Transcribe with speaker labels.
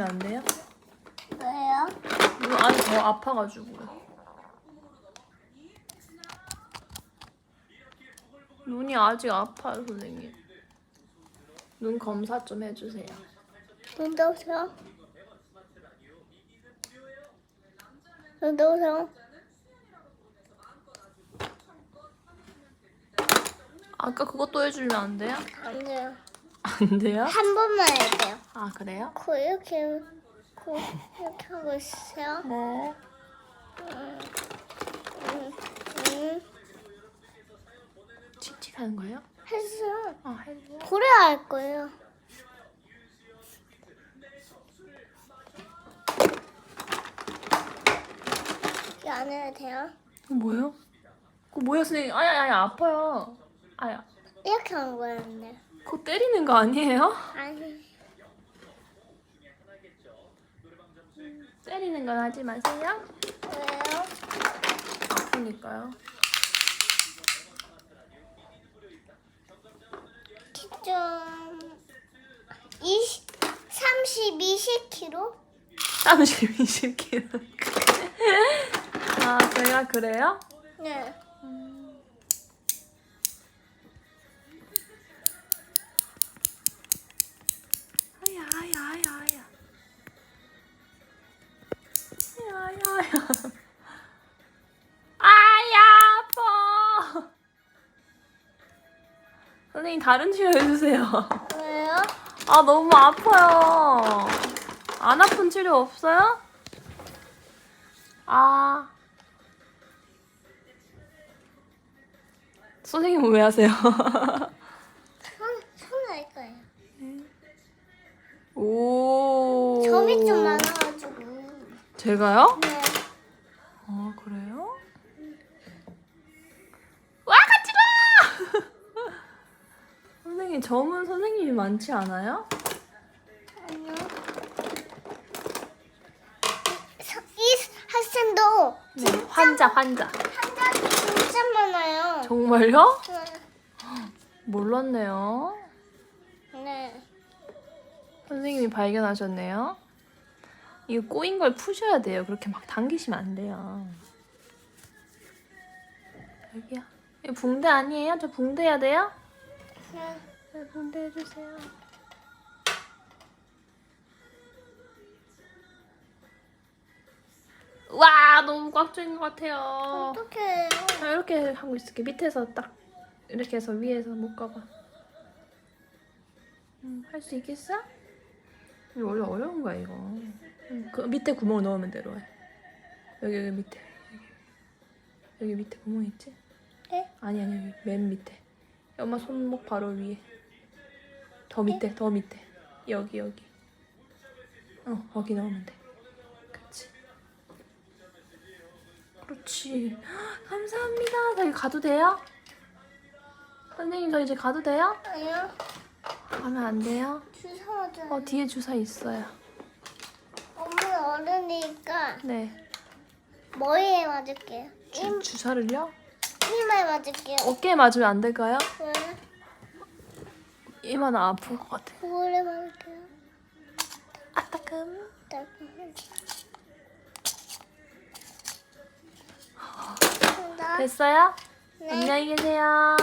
Speaker 1: 안 돼요?
Speaker 2: 왜요?
Speaker 1: 눈 아니 더 아파가지고. 눈이 아직 아파요 선생님. 눈 검사 좀 해주세요.
Speaker 2: 눈 떠보세요. 눈 떠보세요.
Speaker 1: 아까 그것도 해주면 안 돼요?
Speaker 2: 안 돼요.
Speaker 1: 안 돼요?
Speaker 2: 한 번만 해야 돼요.
Speaker 1: 아 그래요?
Speaker 2: 코 이렇게, 코 이렇게 하고 있어요.
Speaker 1: 네.
Speaker 2: 음, 음, 음.
Speaker 1: 칙칙하는 거예요?
Speaker 2: 했어요.
Speaker 1: 아 해주세요.
Speaker 2: 그래야 할 거예요. 이게 안 해도 돼요?
Speaker 1: 그거 뭐예요? 그거 뭐야 선생님? 아야 아야 아파요. 아야.
Speaker 2: 이렇게 하는 거였는데.
Speaker 1: 그거 때리는 거 아니에요?
Speaker 2: 아니.
Speaker 1: 때리는 건 하지 마세요.
Speaker 2: 왜요?
Speaker 1: 아프니까요.
Speaker 2: 좀 20, 30, 20kg?
Speaker 1: 30, 20kg. 아, 제가 그래요?
Speaker 2: 네.
Speaker 1: 아 야, 아야, 아야. 아야, 아야, 아야. 아야, 아파. 선생님, 다른 치료 해주세요.
Speaker 2: 왜요?
Speaker 1: 아, 너무 아파요. 안 아픈 치료 없어요? 아. 선생님은 왜 하세요?
Speaker 2: 손, 손할 거예요.
Speaker 1: 오.
Speaker 2: 점이 좀 많아가지고.
Speaker 1: 제가요?
Speaker 2: 네.
Speaker 1: 아, 그래요? 와, 같이 가! 선생님, 점은 선생님이 많지 않아요?
Speaker 2: 아니요. 서- 이 학생도
Speaker 1: 네, 환자, 환자.
Speaker 2: 한자도 진짜 많아요.
Speaker 1: 정말요?
Speaker 2: 네.
Speaker 1: 몰랐네요.
Speaker 2: 네.
Speaker 1: 선생님이 발견하셨네요. 이거 꼬인 걸 푸셔야 돼요. 그렇게 막 당기시면 안 돼요. 여기요. 이거 붕대 아니에요? 저 붕대 해야 돼요?
Speaker 2: 네.
Speaker 1: 네, 붕대 해주세요. 와, 너무 꽉 조인 것 같아요.
Speaker 2: 해요?
Speaker 1: 자, 이렇게 하고 있을게. 밑에서 딱 이렇게 해서 위에서 묶어봐. 음, 할 수 있겠어? 이거 원래 어려운 거야 이거. 음, 그 밑에 구멍 넣으면 되로 해. 여기 여기 밑에 여기, 여기 밑에 구멍 있지?
Speaker 2: 네?
Speaker 1: 아니 아니 여기 맨 밑에. 엄마 손목 바로 위에. 더 밑에 더 밑에. 여기 여기. 어 거기 넣으면 돼. 그렇지. 그렇지. 감사합니다. 저희 가도 돼요? 선생님 저 이제 가도 돼요?
Speaker 2: 아니요.
Speaker 1: 가면 안 돼요?
Speaker 2: 주사 맞아요.
Speaker 1: 어 뒤에 주사 있어요.
Speaker 2: 엄마 어른이니까
Speaker 1: 네.
Speaker 2: 머리에 맞을게요.
Speaker 1: 주,
Speaker 2: 임,
Speaker 1: 주사를요?
Speaker 2: 이마에 맞을게요.
Speaker 1: 어깨에 맞으면 안 될까요?
Speaker 2: 왜?
Speaker 1: 이마는 아플 것 같아.
Speaker 2: 볼에 맞을게요.
Speaker 1: 아 따끔.
Speaker 2: 딱. 나
Speaker 1: 됐어요?
Speaker 2: 네.
Speaker 1: 안녕히 계세요.